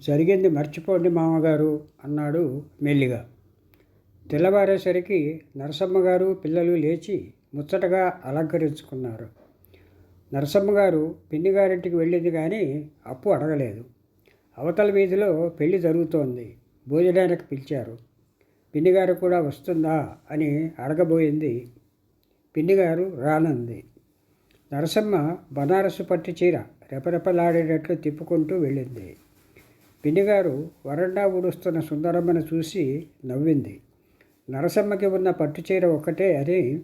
జరిగింది మర్చిపోండి మామగారు అన్నాడు మెల్లిగా. తెల్లవారేసరికి నరసమ్మగారు పిల్లలు లేచి ముచ్చటగా అలంకరించుకున్నారు. నరసమ్మగారు పిన్నిగారింటికి వెళ్ళింది కానీ అప్పు అడగలేదు. అవతల వీధిలో పెళ్ళి జరుగుతోంది. భోజనానికి పిలిచారు. పిన్నిగారు కూడా వస్తుందా అని అడగబోయింది పిన్నిగారు రానుంది. నరసమ్మ బనారసు పట్టు చీర రెపరెపలాడేటట్లు తిప్పుకుంటూ వెళ్ళింది. పిన్నిగారు వరండా ఊడుస్తున్న సుందరమ్మను చూసి నవ్వింది. నరసమ్మకి ఉన్న పట్టు చీర ఒక్కటే అని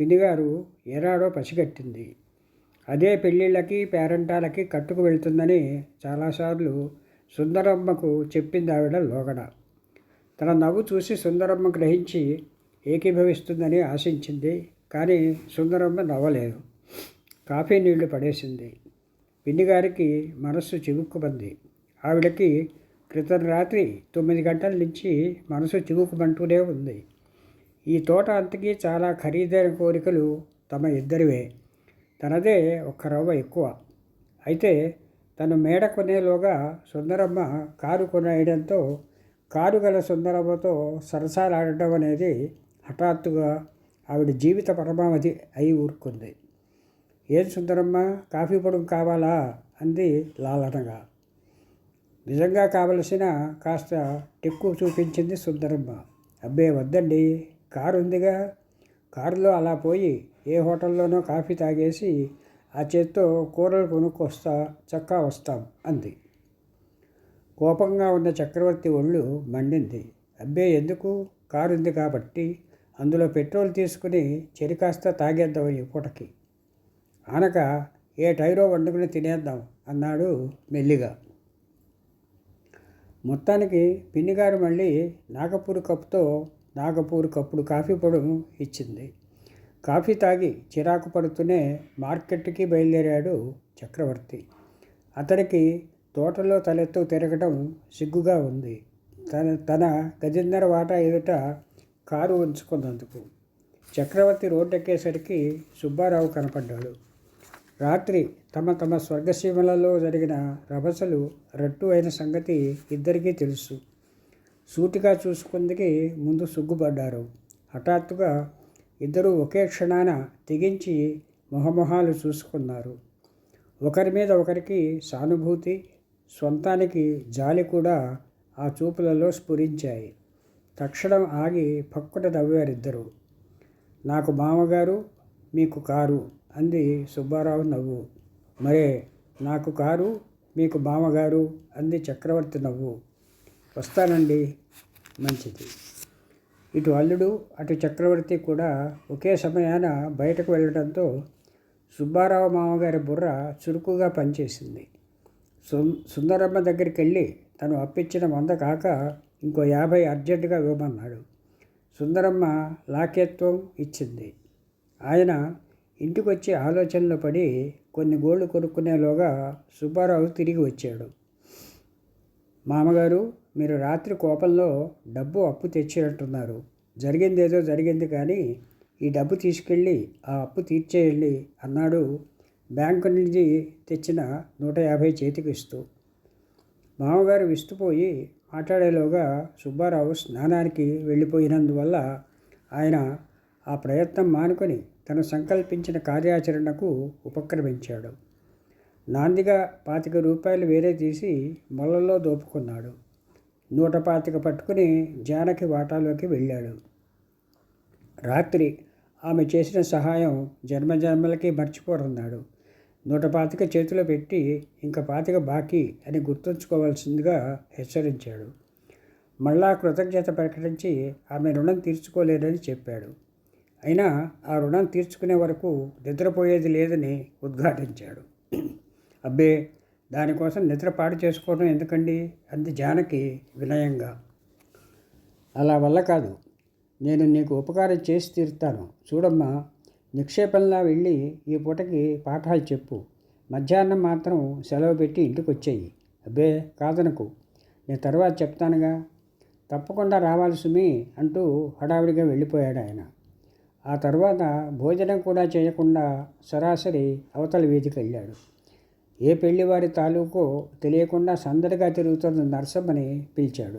పిన్నిగారు ఏనాడో పసిగట్టింది. అదే పెళ్ళిళ్ళకి పేరంటాలకి కట్టుకు వెళ్తుందని చాలాసార్లు సుందరమ్మకు చెప్పింది ఆవిడ లోగడ. తన నవ్వు చూసి సుందరమ్మ గ్రహించి ఏకీభవిస్తుందని ఆశించింది కానీ సుందరమ్మ నవ్వలేదు. కాఫీ నీళ్ళు పడేసింది. పిన్నిగారికి మనస్సు చివుక్కుమంది. ఆవిడకి క్రితం రాత్రి తొమ్మిది గంటల నుంచి మనసు చివుకుమంటూనే ఉంది. ఈ తోట అంతకీ చాలా ఖరీదైన కోరికలు తమ ఇద్దరివే. తనదే ఒక్క రవ్వ ఎక్కువ. అయితే తను మేడ కొనేలోగా సుందరమ్మ కారు కొనేయడంతో కారు గల సుందరమ్మతో సరసాలాడటం అనేది హఠాత్తుగా ఆవిడ జీవిత పరమావధి అయి ఊరుకుంది. ఏం సుందరమ్మ? కాఫీ పొడుగు కావాలా? అంది లాలనగా నిజంగా కావలసిన కాస్త టెక్కు చూపించింది సుందరమ్మ. అబ్బే వద్దండి. కారు ఉందిగా. కారులో అలా పోయి ఏ హోటల్లోనో కాఫీ తాగేసి ఆ చేత్తో కూరలు కొనుక్కొస్తా చక్కా వస్తాం అంది. కోపంగా ఉన్న చక్రవర్తి ఒళ్ళు మండింది. అబ్బే ఎందుకు? కారు ఉంది కాబట్టి అందులో పెట్రోల్ తీసుకుని చెరి కాస్త తాగేద్దాం ఈ పూటకి. ఆనక ఏ టైరో వండుకుని తినేద్దాం అన్నాడు మెల్లిగా. మొత్తానికి పిన్నిగారు మళ్ళీ నాగపూర్ కప్పుతో నాగపూర్ కప్పుడు కాఫీ పొడును ఇచ్చింది. కాఫీ తాగి చిరాకు పడుతూనే మార్కెట్కి బయలుదేరాడు చక్రవర్తి. అతనికి తోటలో తలెత్తు తిరగటం సిగ్గుగా ఉంది. తన తన గదిన్నర వాటా ఎదుట కారు ఉంచుకున్నందుకు. చక్రవర్తి రోడ్డెక్కేసరికి సుబ్బారావు కనపడ్డాడు. రాత్రి తమ తమ స్వర్గసీమలలో జరిగిన రభసలు రట్టు అయిన సంగతి ఇద్దరికీ తెలుసు. సూటిగా చూసుకుందికి ముందు సిగ్గుపడ్డారు. హఠాత్తుగా ఇద్దరూ ఒకే క్షణాన తెగించి మొహమొహాలు చూసుకున్నారు. ఒకరి మీద ఒకరికి సానుభూతి సొంతానికి జాలి కూడా ఆ చూపులలో స్ఫురించాయి. తక్షణం ఆగి పక్కున నవ్వారిద్దరు. నాకు మామగారు మీకు కారు. అంది సుబ్బారావు నవ్వు. మరే నాకు కారు మీకు మామగారు అంది చక్రవర్తి నవ్వు. వస్తానండి మంచిది. ఇటు అల్లుడు అటు చక్రవర్తి కూడా ఒకే సమయాన బయటకు వెళ్ళడంతో సుబ్బారావు మామగారి బుర్ర చురుకుగా పనిచేసింది. సు సుందరమ్మ దగ్గరికి వెళ్ళి తను అప్పించిన వంద కాక ఇంకో యాభై అర్జెంటుగా ఇవ్వమన్నాడు. సుందరమ్మ లాకేత్వం ఇచ్చింది. ఆయన ఇంటికి వచ్చి ఆలోచనలో పడి కొన్ని గోళ్ళు కొనుక్కునేలోగా సుబ్బారావు తిరిగి వచ్చాడు. మామగారు మీరు రాత్రి కోపంలో డబ్బు అప్పు తెచ్చినట్టున్నారు. జరిగింది ఏదో జరిగింది కానీ ఈ డబ్బు తీసుకెళ్ళి ఆ అప్పు తీర్చేయండి అన్నాడు. బ్యాంకు నుంచి తెచ్చిన నూట యాభై చేతికి ఇస్తూ. మామగారు విస్తుపోయి మాట్లాడేలోగా సుబ్బారావు స్నానానికి వెళ్ళిపోయినందువల్ల ఆయన ఆ ప్రయత్నం మానుకొని తను సంకల్పించిన కార్యాచరణకు ఉపక్రమించాడు. నాందిగా పాతిక రూపాయలు వేరే తీసి మొలలో దోపుకున్నాడు. నూట పాతిక పట్టుకుని జానకి వాటాలోకి వెళ్ళాడు. రాత్రి ఆమె చేసిన సహాయం జన్మజన్మలకి మర్చిపోరన్నాడు. నూట పాతిక చేతిలో పెట్టి ఇంకా పాతిక బాకీ అని గుర్తుంచుకోవాల్సిందిగా హెచ్చరించాడు. మళ్ళా కృతజ్ఞత ప్రకటించి ఆమె రుణం తీర్చుకోలేదని చెప్పాడు. అయినా ఆ రుణం తీర్చుకునే వరకు నిద్రపోయేది లేదని ఉద్ఘాటించాడు. అబ్బే దానికోసం నిద్ర పాడు చేసుకోవడం ఎందుకండి? అంది జానకి వినయంగా. అలా వల్ల కాదు. నేను నీకు ఉపకారం చేసి తీరుతాను. చూడమ్మా నిక్షేపంలా వెళ్ళి ఈ పూటకి పాఠాలు చెప్పు. మధ్యాహ్నం మాత్రం సెలవు పెట్టి ఇంటికి వచ్చేయి అబ్బే కాదనకు. నేను తర్వాత చెప్తానుగా. తప్పకుండా రావాలి సుమి అంటూ హడావిడిగా వెళ్ళిపోయాడు ఆయన. ఆ తర్వాత భోజనం కూడా చేయకుండా సరాసరి అవతల వీధికి వెళ్ళాడు. ఏ పెళ్ళివారి తాలూకో తెలియకుండా సందడిగా తిరుగుతున్న నరసమ్మని పిలిచాడు.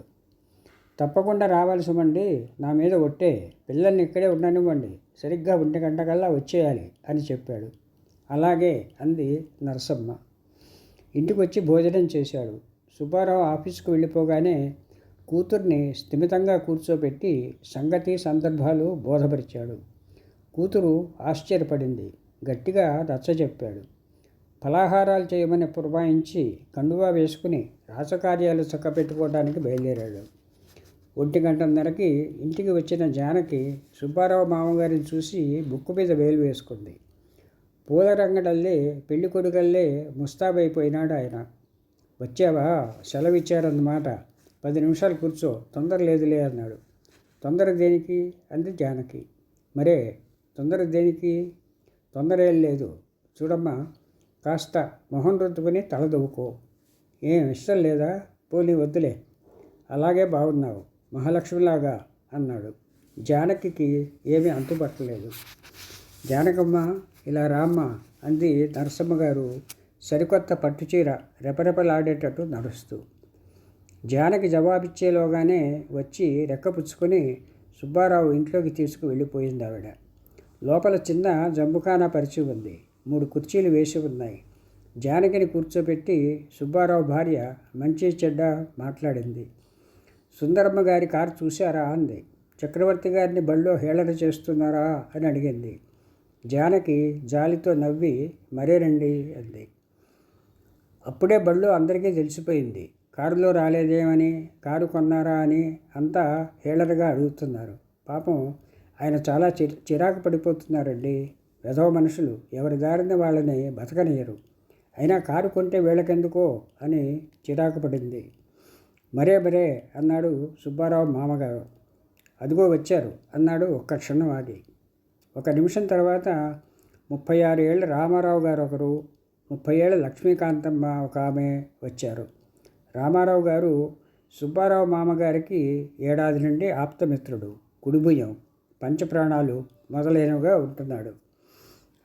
తప్పకుండా రావాలి నా మీద ఒట్టే పిల్లల్ని ఇక్కడే ఉండనివ్వండి సరిగ్గా ఒంటి గంటకల్లా వచ్చేయాలి అని చెప్పాడు. అలాగే అంది నరసమ్మ. ఇంటికి వచ్చి భోజనం చేశాడు. సుబ్బారావు ఆఫీస్కు వెళ్ళిపోగానే కూతుర్ని స్థిమితంగా కూర్చోబెట్టి సంగతి సందర్భాలు బోధపరిచాడు. కూతురు ఆశ్చర్యపడింది. గట్టిగా రచ్చజెప్పాడు ఫలాహారాలు చేయమని పురమాయించి కండువా వేసుకుని రాసకార్యాలు చక్కపెట్టుకోవడానికి బయలుదేరాడు. ఒంటి గంటన్నరకి ఇంటికి వచ్చిన జానకి సుబ్బారావు మామగారిని చూసి బుక్కు మీద వేలు వేసుకుంది. పూల రంగడల్లే పెళ్ళి కొడుకల్లే ముస్తాబైపోయినాడు ఆయన. వచ్చావా? సెలవిచ్చారన్నమాట. పది నిమిషాలు కూర్చో తొందర లేదులే అన్నాడు. తొందర దేనికి? అంది జానకి. మరే తొందర దేనికి? తొందర ఏం లేదు. చూడమ్మా కాస్త మొహం రుద్దుకుని తలదువ్వుకో ఏం ఇష్టం లేదా? పోనీ వద్దులే. అలాగే బాగున్నావు మహాలక్ష్మిలాగా అన్నాడు. జానకికి ఏమీ అంతుపట్టలేదు. జానకమ్మ ఇలా రామ్మ అంది నరసమ్మ గారు సరికొత్త పట్టుచీర రెపరెపలాడేటట్టు నడుస్తూ. జానకి జవాబిచ్చేలోగానే వచ్చి రెక్కపుచ్చుకొని సుబ్బారావు ఇంట్లోకి తీసుకు వెళ్ళిపోయింది ఆవిడ లోపల చిన్న జంబుఖానా పరిచి ఉంది. మూడు కుర్చీలు వేసి ఉన్నాయి. జానకిని కూర్చోబెట్టి సుబ్బారావు భార్య మంచి చెడ్డ మాట్లాడింది. సుందరమ్మ గారి కారు చూశారా? అంది. చక్రవర్తి గారిని బళ్ళో హేళన చేస్తున్నారా? అని అడిగింది. జానకి జాలితో నవ్వి మరేనండి అంది. అప్పుడే బళ్ళు అందరికీ తెలిసిపోయింది. కారులో రాలేదేమని కారు కొన్నారా అని అంతా హేళనగా అడుగుతున్నారు. పాపం ఆయన చాలా చి చిరాకు పడిపోతున్నారండి. వెధవ మనుషులు ఎవరి దారిన వాళ్ళని బతకనియరు. అయినా కారు కొంటే వీళ్ళకెందుకో అని చిరాకు పడింది. మరే మరే అన్నాడు సుబ్బారావు మామగారు. అదిగో వచ్చారు అన్నాడు ఒక్క క్షణం ఆగి. ఒక నిమిషం తర్వాత ముప్పై ఆరు ఏళ్ళ రామారావు గారు ఒకరు ముప్పై ఏళ్ళ లక్ష్మీకాంతమ్మ ఒక ఆమె వచ్చారు. రామారావు గారు సుబ్బారావు మామగారికి ఏడాది నుండి ఆప్తమిత్రుడు కుడిభుయం పంచప్రాణాలు మొదలైనవిగా ఉంటున్నాడు.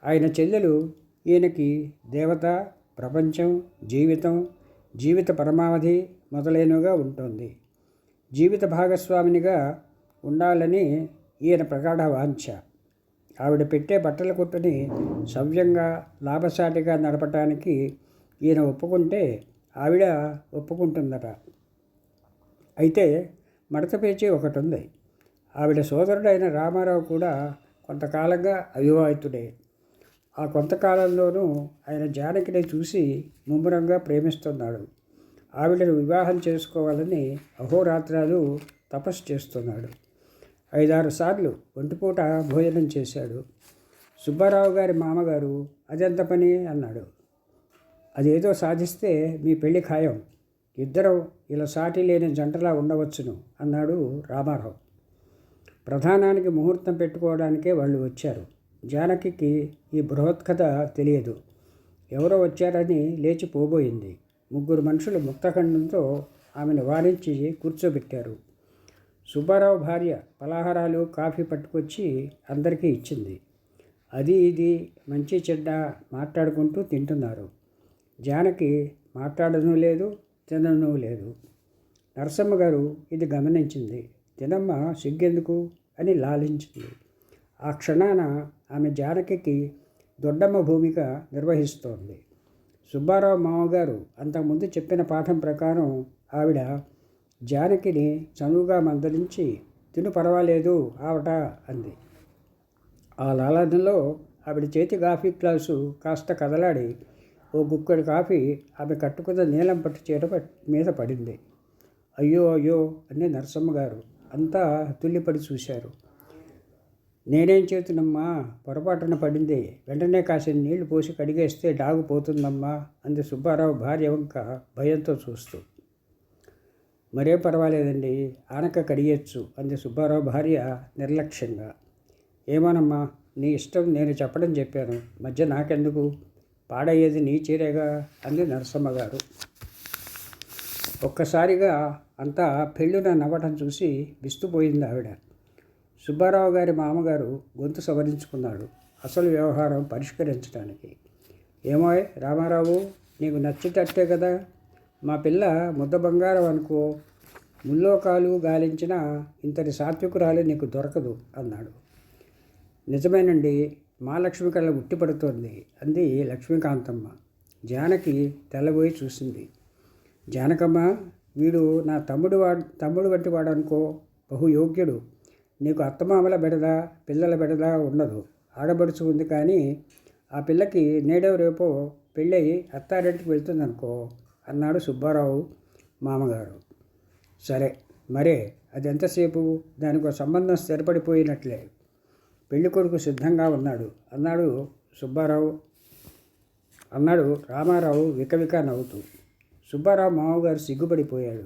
ఆయన చెల్లెలు ఈయనకి దేవత ప్రపంచం జీవితం జీవిత పరమావధి మొదలైనవిగా ఉంటుంది. జీవిత భాగస్వామినిగా ఉండాలని ఈయన ప్రగాఢ వాంఛ. ఆవిడ పెట్టే బట్టల కొట్టుని సవ్యంగా లాభసాటిగా నడపటానికి ఈయన ఒప్పుకుంటే ఆవిడ ఒప్పుకుంటుందట. అయితే మడత పేచి ఒకటి ఉంది. ఆవిడ సోదరుడైన రామారావు కూడా కొంతకాలంగా అవివాహితుడే. ఆ కొంతకాలంలోనూ ఆయన జానకిని చూసి ముమ్మరంగా ప్రేమిస్తున్నాడు. ఆవిడను వివాహం చేసుకోవాలని అహోరాత్రాలు తపస్సు చేస్తున్నాడు. ఐదారు సార్లు ఒంటిపూట భోజనం చేశాడు. సుబ్బారావు గారి మామగారు అదెంత పని? అన్నాడు. అదేదో సాధిస్తే మీ పెళ్ళి ఖాయం. ఇద్దరం ఇలా సాటి లేని జంటలా ఉండవచ్చును అన్నాడు రామారావు. ప్రధానానికి ముహూర్తం పెట్టుకోవడానికే వాళ్ళు వచ్చారు. జానకికి ఈ బృహత్కథ తెలియదు. ఎవరో వచ్చారని లేచి పోబోయింది. ముగ్గురు మనుషులు ముక్తఖండంతో ఆమెను వారించి కూర్చోబెట్టారు. సుబ్బారావు భార్య పలహారాలు కాఫీ పట్టుకొచ్చి అందరికీ ఇచ్చింది. అది ఇది మంచి చెడ్డ మాట్లాడుకుంటూ తింటున్నారు. జానకి మాట్లాడను లేదు తినను లేదు. నరసమ్మ గారు ఇది గమనించింది. తినమ్మ సిగ్గెందుకు? అని లాలించింది. ఆ క్షణాన ఆమె జానకికి దొడ్డమ్మ భూమిక నిర్వహిస్తోంది. సుబ్బారావు మామగారు అంతకుముందు చెప్పిన పాఠం ప్రకారం ఆవిడ జానకిని చనువుగా మందలించి తిను పర్వాలేదు ఆవట అంది. ఆ లాలనలో ఆవిడ చేతి కాఫీ గ్లాసు కాస్త కదలాడి ఓ గుక్కడి కాఫీ ఆమె కట్టుకున్న నీలం పట్టు చీర మీద పడింది. అయ్యో అయ్యో అని నరసమ్మ గారు అంతా తుల్లిపడి చూశారు. నేనేం చేతునమ్మా? పొరపాటున పడింది. వెంటనే కాసిన నీళ్ళు పోసి కడిగేస్తే డాగు పోతుందమ్మా అంది సుబ్బారావు భార్య వంక భయంతో చూస్తూ. మరే పర్వాలేదండి ఆనక కడియచ్చు అంది సుబ్బారావు భార్య నిర్లక్ష్యంగా. ఏమోనమ్మా నీ ఇష్టం నేను చెప్పడం చెప్పాను. మధ్య నాకెందుకు? పాడయ్యేది నీ చీరేగా అంది నరసమ్మ గారు. ఒక్కసారిగా అంతా పెళ్ళున నవ్వటం చూసి విస్తుపోయింది ఆవిడ. సుబ్బారావు గారి మామగారు గొంతు సవరించుకున్నాడు అసలు వ్యవహారం పరిష్కరించడానికి ఏమో రామారావు నీకు నచ్చేటట్టే కదా. మా పిల్ల ముద్ద బంగారం అనుకో. ముల్లోకాలు గాలించిన ఇంతటి సాత్వికురాలు నీకు దొరకదు అన్నాడు. నిజమేనండి మహాలక్ష్మి కళ్ళ ఉట్టిపడుతోంది అంది లక్ష్మీకాంతమ్మ. జానకి తెల్లబోయి చూసింది. జానకమ్మ వీడు నా తమ్ముడు వాడు తమ్ముడు వంటి వాడు అనుకో బహు యోగ్యుడు. నీకు అత్తమామల బెడద పిల్లల బెడద ఉండదు. ఆడబడుచు ఉంది కానీ ఆ పిల్లకి నేడో రేపో పెళ్ళయి అత్తారింటికి వెళ్తుందనుకో అన్నాడు సుబ్బారావు మామగారు. సరే మరే అది ఎంతసేపు? దానికి సంబంధం స్థిరపడిపోయినట్లే. పెళ్ళి కొడుకు సిద్ధంగా ఉన్నాడు అన్నాడు సుబ్బారావు. అన్నాడు రామారావు వికవిక నవ్వుతూ. సుబ్బారావు మామగారు సిగ్గుపడిపోయాడు.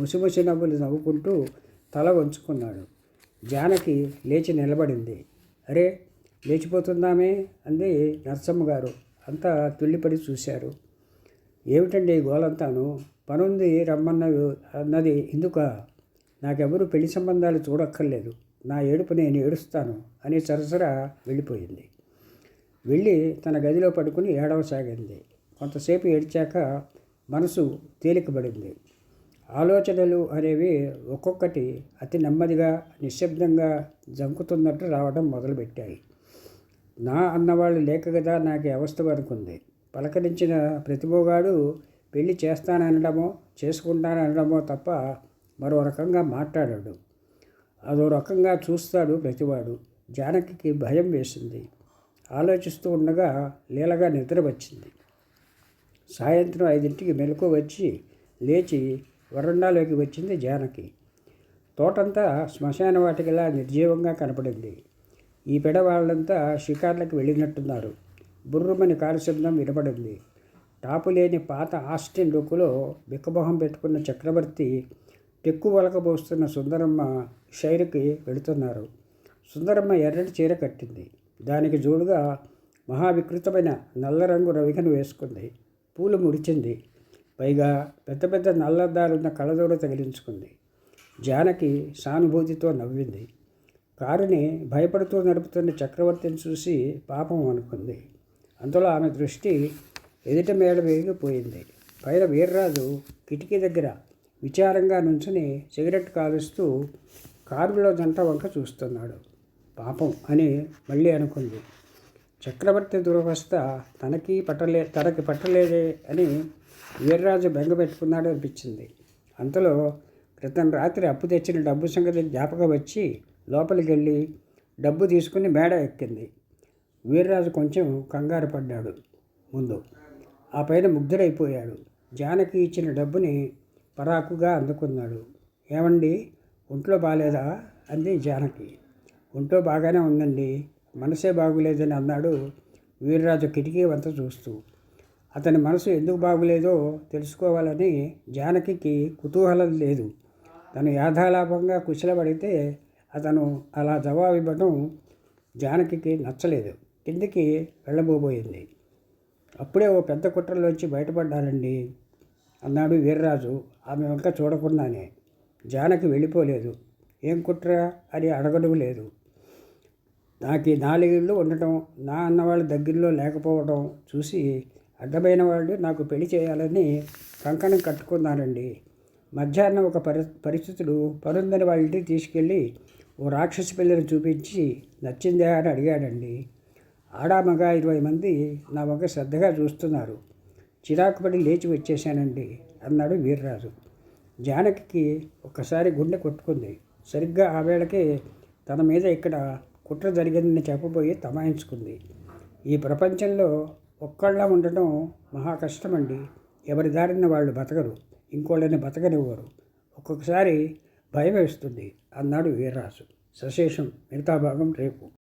ముసిముసి నవ్వులు నవ్వుకుంటూ తల వంచుకున్నాడు. జానకి లేచి నిలబడింది. అరే లేచిపోతుందామే అంది నరసమ్మ గారు అంతా తుల్లిపడి చూశారు. ఏమిటండి ఈ గోలంతాను? పనుంది రమ్మన్నది అన్నది ఎందుక? నాకెవరు పెళ్ళి సంబంధాలు చూడక్కర్లేదు. నా ఏడుపు నేను ఏడుస్తాను అని సరసరా వెళ్ళిపోయింది. వెళ్ళి తన గదిలో పడుకుని ఏడవసాగింది. కొంతసేపు ఏడ్చాక మనసు తేలికబడింది. ఆలోచనలు అనేవి ఒక్కొక్కటి అతి నెమ్మదిగా నిశ్శబ్దంగా జంకుతున్నట్టు రావడం మొదలుపెట్టాయి. నా అన్నవాళ్ళు లేక కదా నాకు ఈ అవస్థ అనుకుంది పలకరించిన ప్రతిభోగాడు పెళ్ళి చేస్తాననడమో చేసుకుంటాననడమో తప్ప మరో రకంగా మాట్లాడాడు. అదో రకంగా చూస్తాడు ప్రతివాడు. జానకి భయం వేసింది. ఆలోచిస్తూ ఉండగా లీలగా నిద్ర వచ్చింది సాయంత్రం ఐదింటికి మెలకు వచ్చి లేచి వరండాలోకి వచ్చింది జానకి. తోటంతా శ్మశాన వాటికిలా నిర్జీవంగా కనపడింది. ఈ పెడ వాళ్ళంతా షికార్లకు వెళ్ళినట్టున్నారు. బుర్రుమని కారు శబ్దం వినపడింది. టాపు లేని పాత ఆస్టిన్ లుక్కులో బిక్కమొహం పెట్టుకున్న చక్రవర్తి టెక్కు వలకబోస్తున్న సుందరమ్మ షైరుకి వెళుతున్నారు. సుందరమ్మ ఎర్రటి చీర కట్టింది. దానికి జోడుగా మహావికృతమైన నల్ల రంగు రవికను వేసుకుంది. పూలు ముడిచింది. పైగా పెద్ద పెద్ద నల్లద్దాలున్న కళ్ళజోడ తగిలించుకుంది. జానకి సానుభూతితో నవ్వింది. కారుని భయపడుతూ నడుపుతున్న చక్రవర్తిని చూసి పాపం అనుకుంది. అంతలో ఆమె దృష్టి ఎదుట మేడ వేగిపోయింది పైన వీర్రాజు కిటికీ దగ్గర విచారంగా నుంచుని సిగరెట్ కాలుస్తూ కారులో జంట వంక చూస్తున్నాడు. పాపం అని మళ్ళీ అనుకుంది. చక్రవర్తి దురవస్థ తనకి పట్టలే తనకి పట్టలేదే అని వీర్రాజు బెంగ పెట్టుకున్నాడు అనిపించింది. అంతలో క్రితం రాత్రి అప్పు తెచ్చిన డబ్బు సంగతి జ్ఞాపకం వచ్చి లోపలికి వెళ్ళి డబ్బు తీసుకుని మేడ ఎక్కింది. వీర్రాజు కొంచెం కంగారు పడ్డాడు ముందు. ఆ పైన ముగ్ధుడైపోయాడు. జానకి ఇచ్చిన డబ్బుని పరాకుగా అందుకున్నాడు. ఏమండి ఒంట్లో బాగాలేదా అంది జానకి. ఒంట్లో బాగానే ఉందండి. మనసే బాగులేదని అన్నాడు వీర్రాజు కిటికీ వంత చూస్తూ. అతని మనసు ఎందుకు బాగులేదో తెలుసుకోవాలని జానకి కుతూహలం లేదు. తను యాథాలాపంగా కుశలపడితే అతను అలా జవాబు ఇవ్వడం జానకి నచ్చలేదు. కిందికి వెళ్ళబోబోయింది. అప్పుడే ఓ పెద్ద కుట్రలోంచి బయటపడ్డానండి అన్నాడు వీర్రాజు. ఆమె వంక చూడకుండానే. జానకి వెళ్ళిపోలేదు. ఏం కుట్ర? అని అడగడం లేదు. నాకు ఈ నాలుగేళ్ళు ఉండటం నా అన్నవాళ్ళ దగ్గరలో లేకపోవడం చూసి అడ్డమైన వాళ్ళు నాకు పెళ్ళి చేయాలని కంకణం కట్టుకున్నానండి మధ్యాహ్నం ఒక పరి పరిస్థితులు పరుందని వాళ్ళ ఇంటికి తీసుకెళ్ళి ఓ రాక్షసి పిల్లని చూపించి నచ్చిందే అని అడిగాడండి. ఆడా మగ ఇరవై మంది నా వంక శ్రద్ధగా చూస్తున్నారు. చిరాకు పడి లేచి వచ్చేసానండి అన్నాడు వీర్రాజు. జానకి ఒక్కసారి గుండె కొట్టుకుంది. సరిగ్గా ఆ వేళకే తన మీద ఇక్కడ కుట్ర జరిగిందని చెప్పబోయి తమాయించుకుంది. ఈ ప్రపంచంలో ఒక్కళ్ళ ఉండటం మహా కష్టమండి. ఎవరి దారిన వాళ్ళు బతకరు. ఇంకోళ్ళని బతకనివ్వరు. ఒక్కొక్కసారి భయం వేస్తుంది అన్నాడు వీర్రాజు. సశేషం మిగతా భాగం రేపు.